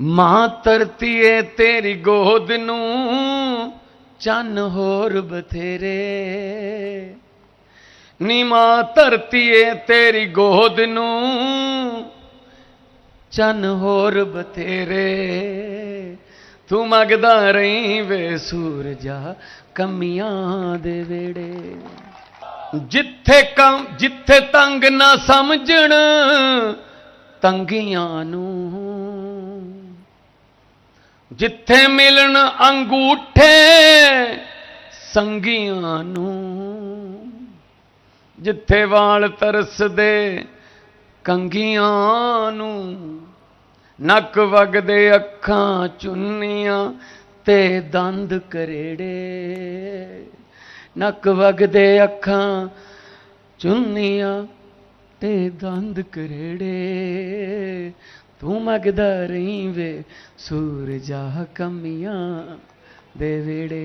ਮਾਂ ਧਰਤੀ ਧਰਤੀਏ ਤੇਰੀ ਗੋਦ ਨੂੰ, ਚੰਨ ਹੋਰ ਬਥੇਰੇ। ਨੀ ਮਾਂ ਧਰਤੀ ਧਰਤੀਏ ਤੇਰੀ ਗੋਦ ਨੂੰ, ਚੰਨ ਹੋਰ ਬਥੇਰੇ। ਤੂੰ ਮੰਗਦਾ ਰਹੀ ਵੇ ਸੂਰਜਾ, ਕਮੀਆਂ ਦੇ ਵੇੜੇ ਜਿੱਥੇ ਕੰਮ ਜਿੱਥੇ ਤੰਗ ਨਾ ਸਮਝਣ, ਤੰਗੀਆਂ ਨੂੰ ਜਿੱਥੇ ਮਿਲਣ ਅੰਗੂਠੇ ਸੰਗੀਆਂ ਨੂੰ, ਜਿੱਥੇ ਵਾਲ ਤਰਸਦੇ ਕੰਗੀਆਂ ਨੂੰ, ਨੱਕ ਵਗਦੇ ਅੱਖਾਂ ਚੁੰਨੀਆਂ ਤੇ ਦੰਦ ਕਰੇੜੇ, ਨੱਕ ਵਗਦੇ ਅੱਖਾਂ ਚੁੰਨੀਆਂ ਤੇ ਦੰਦ ਕਰੇੜੇ। ਤੂੰ ਮਗਦਾ ਰਹੀ ਵੇ ਸੂਰਜਾ ਕਮੀਆਂ ਦੇ ਵੇੜੇ